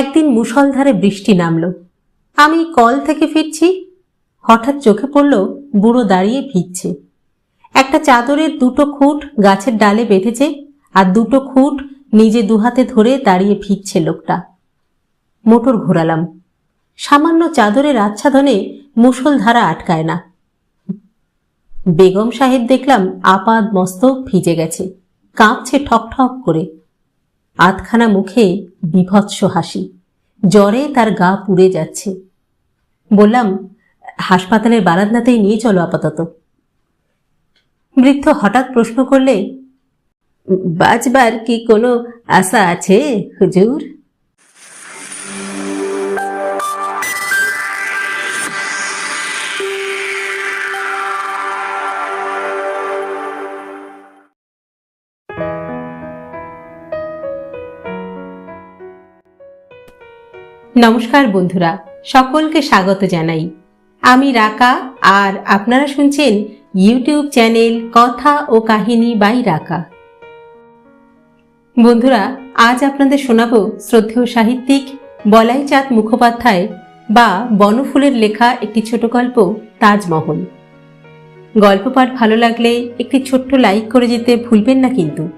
একদিন মুষলধারে বৃষ্টি নামলো। আমি কল থেকে ফিরছি, হঠাৎ চোখে পড়ল বুড়ো দাঁড়িয়ে ভিজছে। একটা চাদরের দুটো খুঁট গাছের ডালে বেঁধেছে আর দুটো খুঁট নিজে দুহাতে ধরে দাঁড়িয়ে ভিজছে লোকটা। মোটর ঘোরালাম। সামান্য চাদরের আচ্ছাদনে মুষলধারা আটকায় না। বেগম সাহেব দেখলাম আপাদ মস্তক ভিজে গেছে, কাঁপছে ঠক ঠক করে। আধখানা মুখে বিভৎস হাসি। জ্বরে তার গা পুড়ে যাচ্ছে। বললাম, হাসপাতালের বারান্দাতেই নিয়ে চলো আপাতত। বৃদ্ধ হঠাৎ প্রশ্ন করলে, বাঁচবার কি কোনো আশা আছে হুজুর? নমস্কার বন্ধুরা, সকলকে স্বাগত জানাই। আমি রাকা, আর আপনারা শুনছেন ইউটিউব চ্যানেল কথা ও কাহিনী বাই রাকা। বন্ধুরা, আজ আপনাদের শোনাবো শ্রদ্ধেয় সাহিত্যিক বলাই চাঁদ মুখোপাধ্যায় বা বনফুলের লেখা একটি ছোট গল্প, তাজমহল। গল্প পাঠ ভালো লাগলে একটি ছোট্ট লাইক করে যেতে ভুলবেন না কিন্তু।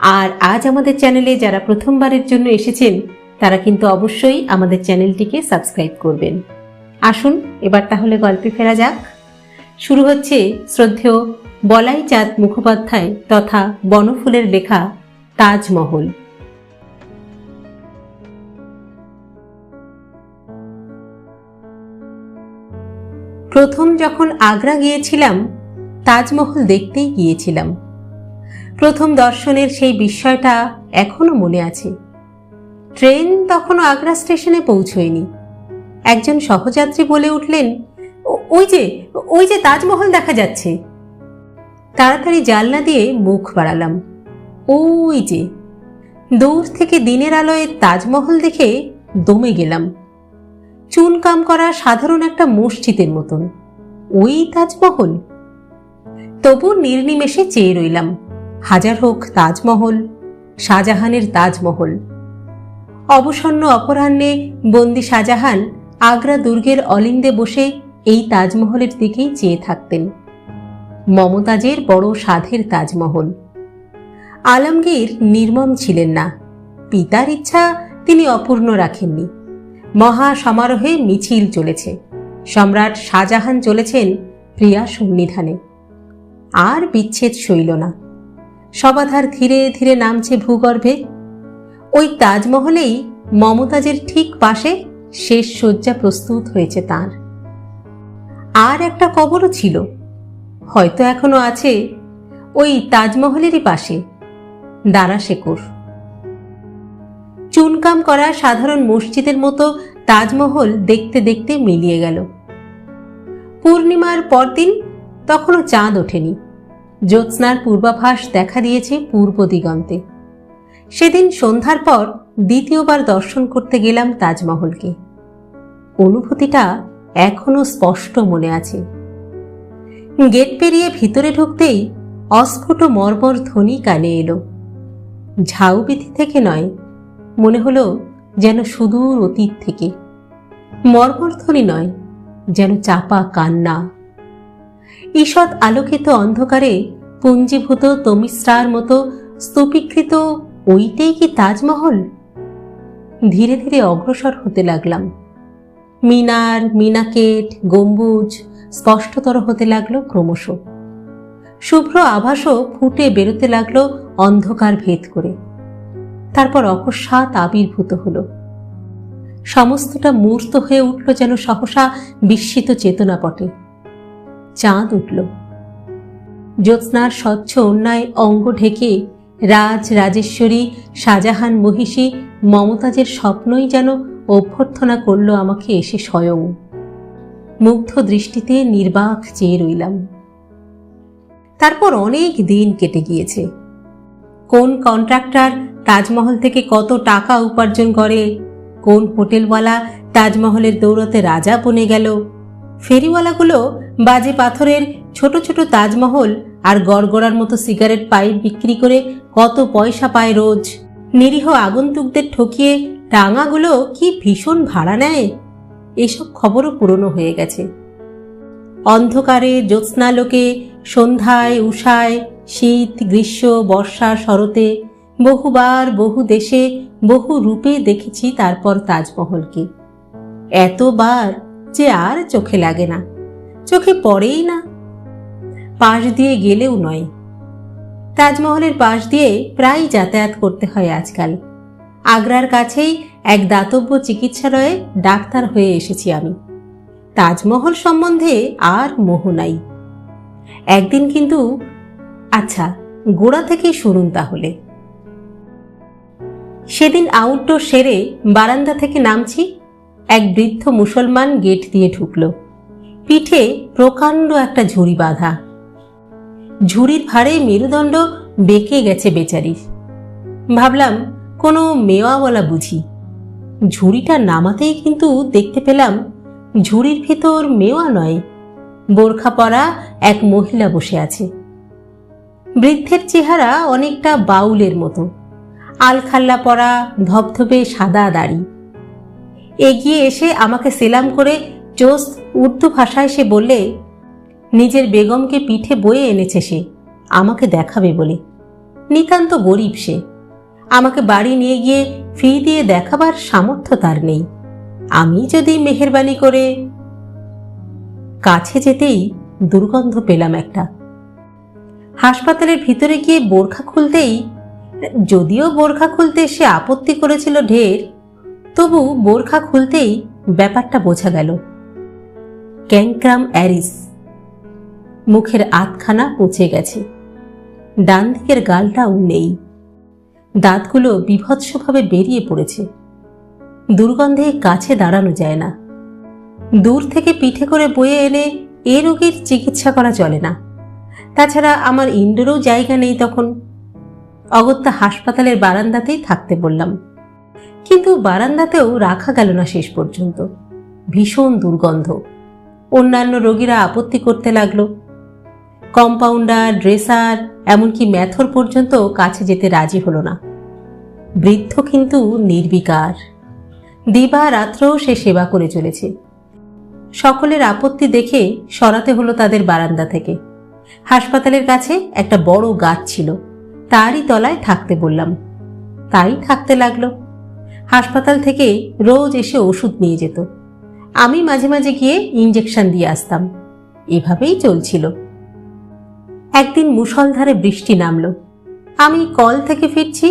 আর আজ আমাদের চ্যানেলে যারা প্রথমবারের জন্য এসেছেন তারা কিন্তু অবশ্যই আমাদের চ্যানেলটিকে সাবস্ক্রাইব করবেন। আসুন, এবার তাহলে গল্পে ফেরা যাক। শুরু হচ্ছে শ্রদ্ধেয় বলাই চাঁদ মুখোপাধ্যায় তথা বনফুলের লেখা তাজমহল। প্রথম যখন আগ্রা গিয়েছিলাম, তাজমহল দেখতেই গিয়েছিলাম। প্রথম দর্শনের সেই বিস্ময়টা এখনও মনে আছে। ট্রেন তখনও আগ্রা স্টেশনে পৌঁছয়নি। একজন সহযাত্রী বলে উঠলেন ওই যে ওই যে তাজমহল দেখা যাচ্ছে। তাড়াতাড়ি জানলা দিয়ে মুখ বাড়ালাম। ওই যে, দূর থেকে দিনের আলোয় তাজমহল দেখে দমে গেলাম। চুনকাম করা সাধারণ একটা মসজিদের মতন। ওই তাজমহল? তবু নির্নিমেষে চেয়ে রইলাম, হাজার হোক তাজমহল, শাহজাহানের তাজমহল। অবসন্ন অপরাহ্নে বন্দি শাহজাহান আগ্রা দুর্গের অলিন্দে বসে এই তাজমহলের দিকেই চেয়ে থাকতেন। মমতাজের বড় সাধের তাজমহল। আলমগীর নির্মম ছিলেন না। পিতার ইচ্ছা তিনি অপূর্ণ রাখেননি। মহা সমারোহে মিছিল চলেছে। সম্রাট শাহজাহান চলেছেন প্রিয়া সন্নিধানে। আর বিচ্ছেদ সইল না। সবাধার ধীরে ধীরে নামছে ভূগর্ভে ওই তাজমহলেই মমতাজের ঠিক পাশে শেষ শয্যা প্রস্তুত হয়েছে তার। আর একটা কবরও ছিল। হয়তো এখনও আছে ওই তাজমহলেরই পাশে দারা শেকর চুনকাম করা সাধারণ মসজিদের মতো তাজমহল দেখতে দেখতে মিলিয়ে গেল। পূর্ণিমার পরদিন তখনও চাঁদ ওঠেনি। জ্যোৎস্নার পূর্বাভাস দেখা দিয়েছে পূর্ব দিগন্তে। সেদিন সন্ধ্যার পর দ্বিতীয়বার দর্শন করতে গেলাম তাজমহলকে। অনুভূতিটা এখনও স্পষ্ট মনে আছে। গেট পেরিয়ে ভিতরে ঢুকতেই অস্ফুট মর্মর ধ্বনি কানে এলো। ঝাউবিথি থেকে নয়, মনে হলো যেন সুদূর অতীত থেকে। মর্মর ধ্বনি নয়, যেন চাপা কান্না। ঈষৎ আলোকিত অন্ধকারে পুঞ্জীভূত তমিশ্রার মতো স্তূপীকৃত ওইটাই কি তাজমহল? ধীরে ধীরে অগ্রসর হতে লাগলাম। মিনার, মিনাকেট, গম্বুজ স্পষ্টতর হতে লাগল ক্রমশ। শুভ্র আভাসও ফুটে বেরোতে লাগল অন্ধকার ভেদ করে। তারপর অকস্মাৎ আবির্ভূত হলো। সমস্তটা মূর্ত হয়ে উঠল যেন সহসা বিস্মিত চেতনা পটে। চাঁদ উঠল। জ্যোৎস্নার স্বচ্ছ অন্যায় অঙ্গ ঢেকে রাজ রাজেশ্বরী, শাহজাহান মহিষী মমতাজের স্বপ্নই যেন অভ্যর্থনা করল আমাকে এসে স্বয়ং। মুগ্ধ দৃষ্টিতে নির্বাক চেয়ে রইলাম। তারপর অনেক দিন কেটে গিয়েছে। কোন কন্ট্রাক্টর তাজমহল থেকে কত টাকা উপার্জন করে? কোন হোটেলওয়ালা তাজমহলের দৌড়তে রাজা বনে গেল? ফেরিওয়ালাগুলো বাজে পাথরের ছোট ছোট তাজমহল আর গড়গড়ার মতো সিগারেট পাইপ বিক্রি করে কত পয়সা পায় রোজ? নিরীহ আগন্তুকদের ঠকিয়ে টাঙাগুলো কি ভীষণ ভাড়া নেয়? এসব খবরও পুরনো হয়ে গেছে। অন্ধকারে জ্যোৎস্নালোকে, সন্ধ্যায়, উষায়, শীত, গ্রীষ্ম, বর্ষা, শরতে বহুবার বহু দেশে বহু রূপে দেখেছি তারপর তাজমহলকে। এতবার যে আর চোখে লাগে না। চোখে পড়েই না। পাশ দিয়ে গেলেও নয়। তাজমহলের পাশ দিয়ে প্রায় যাতায়াত করতে হয় আজকাল। আগ্রার কাছেই এক দাতব্য চিকিৎসালয়ে ডাক্তার হয়ে এসেছি আমি। তাজমহল সম্বন্ধে আর মোহ নাই। একদিন কিন্তু আচ্ছা গোড়া থেকে শুনুন তাহলে। সেদিন আউটডোর সেরে বারান্দা থেকে নামছি, এক বৃদ্ধ মুসলমান গেট দিয়ে ঢুকল। পিঠে প্রকাণ্ড একটা ঝুড়ি বাঁধা। ঝুড়ির ভারে মেরুদণ্ড বেঁকে গেছে বেচারির। ভাবলাম, কোনো মেওয়াওয়ালা বুঝি। ঝুড়িটা নামাতেই কিন্তু দেখতে পেলাম, ঝুড়ির ভেতর মেওয়া নয়, বোরখা পরা এক মহিলা বসে আছে। বৃদ্ধের চেহারা অনেকটা বাউলের মতো, আলখাল্লা পরা, ধবধবে সাদা দাড়ি। এগিয়ে এসে আমাকে সেলাম করে চোস উর্দু ভাষায় সে বললে নিজের বেগমকে পিঠে বয়ে এনেছে সে, আমাকে দেখাবে বলে। নিতান্ত গরিব সে। আমাকে বাড়ি নিয়ে গিয়ে ফি দিয়ে দেখাবার সামর্থ্য তার নেই। আমি যদি মেহেরবানি করে কাছে যেতেই দুর্গন্ধ পেলাম একটা। হাসপাতালের ভিতরে গিয়ে বোরখা খুলতেই, যদিও বোরখা খুলতে সে আপত্তি করেছিল ঢের, তবু বোরখা খুলতেই ব্যাপারটা বোঝা গেল। ক্যাংক্রাম অ্যারিস। মুখের আতখানা পচে গেছে। ডান দিকের গালটাও নেই। দাঁতগুলো বিভৎসভাবে বেরিয়ে পড়েছে। দুর্গন্ধে কাছে দাঁড়ানো যায় না। দূর থেকে পিঠে করে বয়ে এনে এ রোগীর চিকিৎসা করা চলে না। তাছাড়া আমার ইন্ডোরও জায়গা নেই তখন। অগত্যা হাসপাতালের বারান্দাতেই থাকতে বললাম। কিন্তু বারান্দাতেও রাখা গেল না শেষ পর্যন্ত। ভীষণ দুর্গন্ধ। অন্যান্য রোগীরা আপত্তি করতে লাগল। কম্পাউন্ডার ড্রেসার এমনকি ম্যাথর পর্যন্ত কাছে যেতে রাজি হলো না। বৃদ্ধ কিন্তু নির্বিকার। দিবা রাত্রেও সে সেবা করে চলেছে। সকলের আপত্তি দেখে সরাতে হলো তাদের বারান্দা থেকে। হাসপাতালের কাছে একটা বড় গাছ ছিল। তারই তলায় থাকতে বললাম। তাই থাকতে লাগল। হাসপাতাল থেকে রোজ এসে ওষুধ নিয়ে যেত। আমি মাঝে মাঝে গিয়ে ইঞ্জেকশন দিয়ে আসতাম। এভাবেই চলছিল। একদিন মুষলধারে বৃষ্টি নামলো। আমি কল থেকে ফিরছি,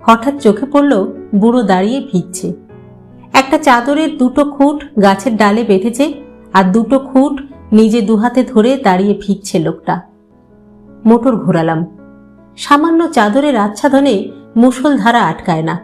হঠাৎ চোখে পড়ল বুড়ো দাঁড়িয়ে ভিজছে। একটা চাদরের দুটো খুঁট গাছের ডালে বেঁধেছে আর দুটো খুঁট নিজে দুহাতে ধরে দাঁড়িয়ে ভিজছে লোকটা। মোটর ঘোরালাম। সামান্য চাদরের আচ্ছাদনে মুষলধারা আটকায় না।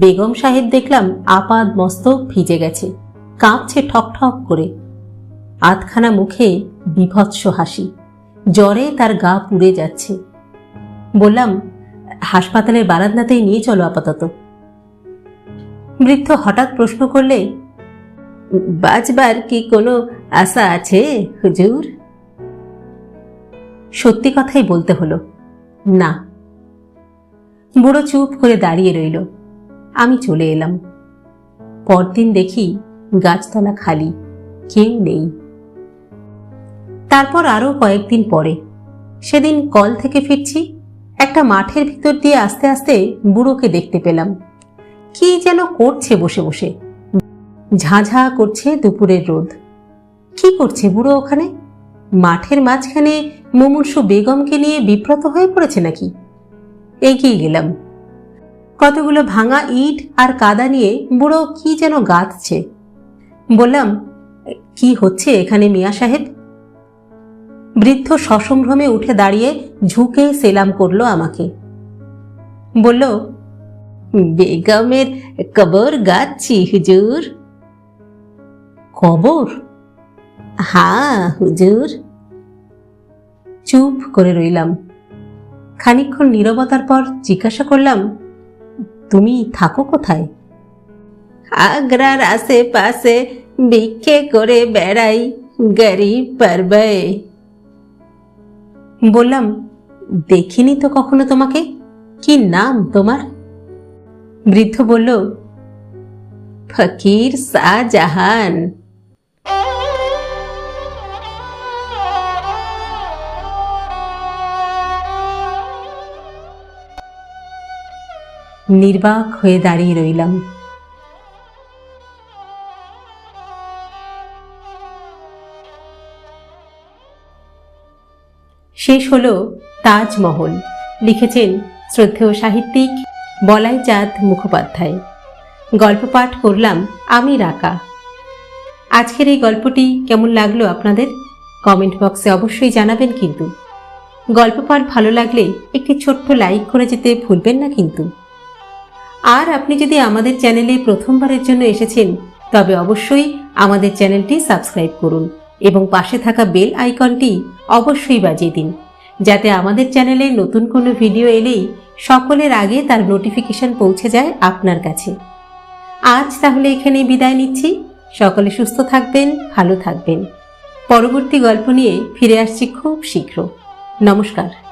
বেগম সাহেব দেখলাম আপাদ মস্তক ভিজে গেছে, কাঁপছে ঠক ঠক করে। আধখানা মুখে বিভৎস হাসি। জ্বরে তার গা পুড়ে যাচ্ছে। বললাম, হাসপাতালের বারান্দাতেই নিয়ে চলো আপাতত। বৃদ্ধ হঠাৎ প্রশ্ন করলে বাজবার কি কোনো আশা আছে, হুজুর? সত্যি কথাই বলতে হলো, না। বুড়ো চুপ করে দাঁড়িয়ে রইল। আমি চলে এলাম। পরদিন দেখি গাছতলা খালি, কেউ নেই। তারপর আরও কয়েকদিন পরে। সেদিন কল থেকে ফিরছি, একটা মাঠের ভিতর দিয়ে আস্তে আস্তে বুড়োকে দেখতে পেলাম। কি যেন করছে বসে বসে। ঝাঁঝা করছে দুপুরের রোদ। কি করছে বুড়ো ওখানে? মাঠের মাঝখানে মুমূর্ষু বেগমকে নিয়ে বিব্রত হয়ে পড়েছে নাকি? এগিয়ে গেলাম। কতগুলো ভাঙা ইট আর কাদা নিয়ে বুড়ো কি যেন গাঁথছে। বললাম, কি হচ্ছে এখানে মিয়া সাহেব? বৃদ্ধ সসম্ভ্রমে উঠে দাঁড়িয়ে ঝুঁকে সেলাম করল আমাকে। বলল, বেগমের কবর গাচ্ছি, হুজুর। কবর? হা হুজুর। চুপ করে রইলাম। খানিকক্ষণ নীরবতার পর জিজ্ঞাসা করলাম, তুমি থাকো কোথায়? আগ্রার আশেপাশে ভিক্ষে করে বেড়াই, গরিব পারবে। বললাম, দেখিনি তো কখনো তোমাকে? কি নাম তোমার? বৃদ্ধ বলল, ফকির শাহজাহান। নির্বাক হয়ে দাঁড়িয়ে রইলাম। শেষ হল তাজমহল। লিখেছেন শ্রদ্ধেয় সাহিত্যিক বলাই চাঁদ মুখোপাধ্যায়। গল্প পাঠ করলাম আমি রাকা। আজকের এই গল্পটি কেমন লাগল আপনাদের? কমেন্ট বক্সে অবশ্যই জানাবেন কিন্তু। গল্প পাঠ ভালো লাগলে একটি ছোট্ট লাইক করে যেতে ভুলবেন না কিন্তু। আর আপনি যদি আমাদের চ্যানেলে প্রথমবারের জন্য এসেছেন, তবে অবশ্যই আমাদের চ্যানেলটি সাবস্ক্রাইব করুন। এবং পাশে থাকা বেল আইকনটি অবশ্যই বাজিয়ে দিন, যাতে আমাদের চ্যানেলে নতুন কোনো ভিডিও এলেই সকলের আগে তার নোটিফিকেশন পৌঁছে যায় আপনার কাছে। আজ তাহলে এখানেই বিদায় নিচ্ছি। সকলে সুস্থ থাকবেন, ভালো থাকবেন। পরবর্তী গল্প নিয়ে ফিরে আসছি খুব শীঘ্র। নমস্কার।